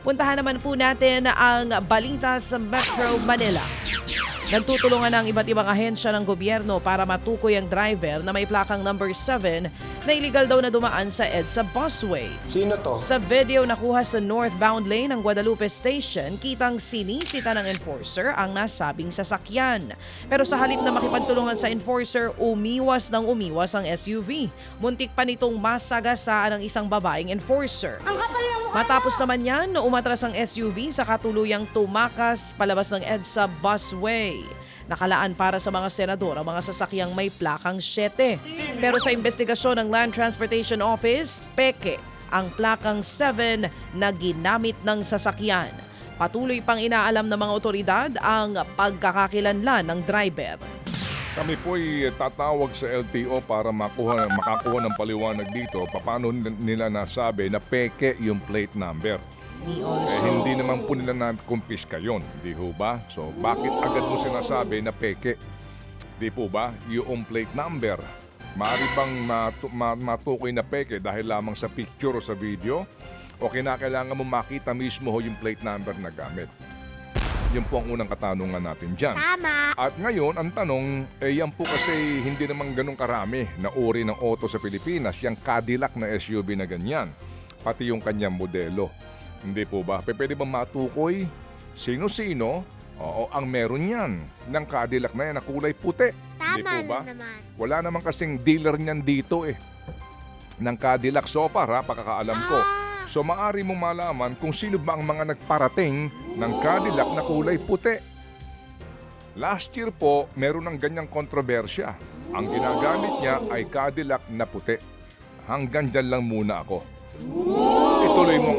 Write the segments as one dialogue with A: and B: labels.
A: Puntahan naman po natin ang balita sa Metro Manila. Nagtutulungan ang iba't ibang ahensya ng gobyerno para matukoy ang driver na may plakang number 7 na illegal daw na dumaan sa EDSA busway.
B: Sino to?
A: Sa video nakuha sa northbound lane ng Guadalupe Station, kitang sinisita ng enforcer ang nasabing sasakyan. Pero sa halip na makipagtulungan sa enforcer, umiwas ng umiwas ang SUV. Muntik pa nitong masagasaan ang isang babaeng enforcer. Matapos naman yan, umatras ang SUV sa katuluyang tumakas palabas ng EDSA busway. Nakalaan para sa mga senador ang mga sasakyang may plakang 7. Pero sa investigasyon ng Land Transportation Office, peke ang plakang 7 na ginamit ng sasakyan. Patuloy pang inaalam ng mga otoridad ang pagkakakilanlan ng driver.
C: Kami po'y tatawag sa LTO para makuha, makakuha ng paliwanag dito paano nila nasabi na peke yung plate number.
A: Ni
C: Eh, hindi naman po nila na-confisca yun, di ho ba? So, bakit agad mo sinasabi na peke? Di po ba? Yung plate number. Maari bang matu- ma- matukoy na peke dahil lamang sa picture o sa video? O kinakailangan mo makita mismo ho yung plate number na gamit? Yun po ang unang katanungan natin dyan.
D: Tama.
C: At ngayon, ang tanong, eh yan po kasi hindi naman ganun karami na uri ng auto sa Pilipinas, yung Cadillac na SUV na ganyan, pati yung kanyang modelo. Hindi po ba? Pwede ba matukoy sino-sino oo, ang meron yan ng Cadillac na yan na kulay puti? Hindi
D: Tama
C: po ba?
D: na naman.
C: Wala naman kasing dealer niyan dito eh. Ng Cadillac so far ha, pagkakaalam ko.
D: Ah,
C: So maari mong malaman kung sino ba ang mga nagparating ng Cadillac na kulay puti. Last year po, meron ng ganyang kontrobersya. Ang ginagamit niya ay Cadillac na puti. Hanggang dyan lang muna ako. Mo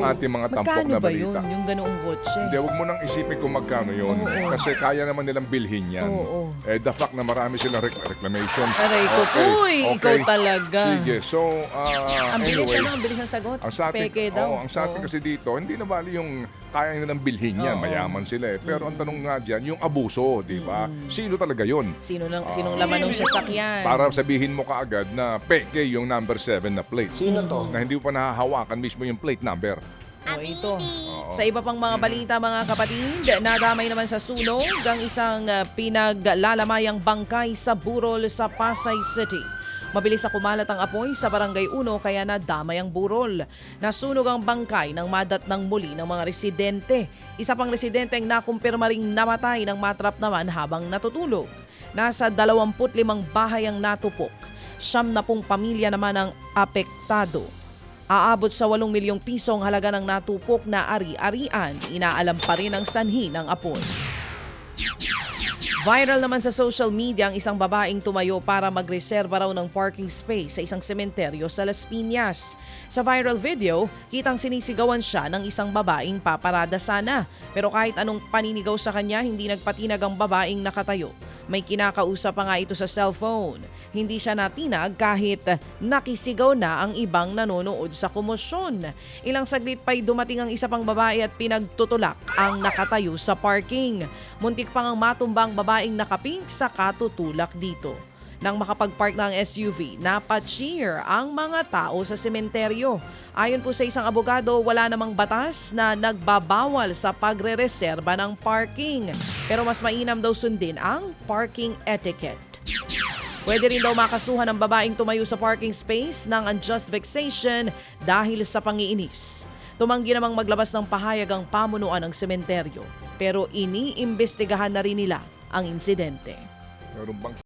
C: ang ating mga tampok
A: magkano
C: na
A: ba yun?
C: balita.
A: Yung ganoong kotse?
C: Hindi, huwag mo nang isipin kung magkano yun.
A: Oo.
C: Kasi kaya naman nilang bilhin yan.
A: Oo.
C: Eh, the fact na marami silang rec- reclamation.
A: Aray ko, uy, ikaw talaga.
C: Sige, so, ah,
A: Ang bilis
C: anyway.
A: ano, ang bilis ng sagot.
C: Ang sa atin,
A: Peke daw.
C: oo, ang sa atin
A: Oo.
C: kasi dito, hindi na bali yung kaya nilang bilhin yan,
A: Oo.
C: mayaman sila eh. Pero ang tanong nga dyan, yung abuso, di ba? Sino talaga yon?
A: Sino nang, sinong laman ng sasakyan?
C: Para sabihin mo kaagad na peke yung number 7 na plate.
B: Sino to?
C: Na hindi mo pa nahahawakan mismo yung plate number.
A: O, ito.
D: amini.
A: Sa iba pang mga balita mga kapatid, nadamay naman sa sunog ang isang uh, pinaglalamayang bangkay sa burol sa Pasay City. Mabilis na kumalat ang apoy sa Barangay 1 kaya nadamay ang burol. Nasunog ang bangkay ng madat ng muli ng mga residente. Isa pang residente ang nakumpirma ring namatay ng matrap naman habang natutulog. Nasa 25 bahay ang natupok. Siyam na pong pamilya naman ang apektado. Aabot sa 8 milyong pisong halaga ng natupok na ari-arian, inaalam pa rin ang sanhi ng apoy. Viral naman sa social media ang isang babaeng tumayo para magreserba raw ng parking space sa isang sementeryo sa Las Piñas. Sa viral video, kitang sinisigawan siya ng isang babaeng paparada sana. Pero kahit anong paninigaw sa kanya, hindi nagpatinag ang babaeng nakatayo. May kinakausap pa nga ito sa cellphone. Hindi siya natinag kahit nakisigaw na ang ibang nanonood sa komosyon. Ilang saglit pa'y dumating ang isa pang babae at pinagtutulak ang nakatayo sa parking. Muntik pang ang matumbang babaeng nakapink sa katutulak dito. Nang makapag-park ng SUV, napacheer ang mga tao sa sementeryo. Ayon po sa isang abogado, wala namang batas na nagbabawal sa pagre-reserba ng parking. Pero mas mainam daw sundin ang parking etiquette. Pwede rin daw makasuhan ng babaeng tumayo sa parking space ng unjust vexation dahil sa pangiinis. Tumanggi namang maglabas ng pahayag ang pamunuan ng sementeryo pero iniimbestigahan na rin nila ang insidente.
C: Meron bang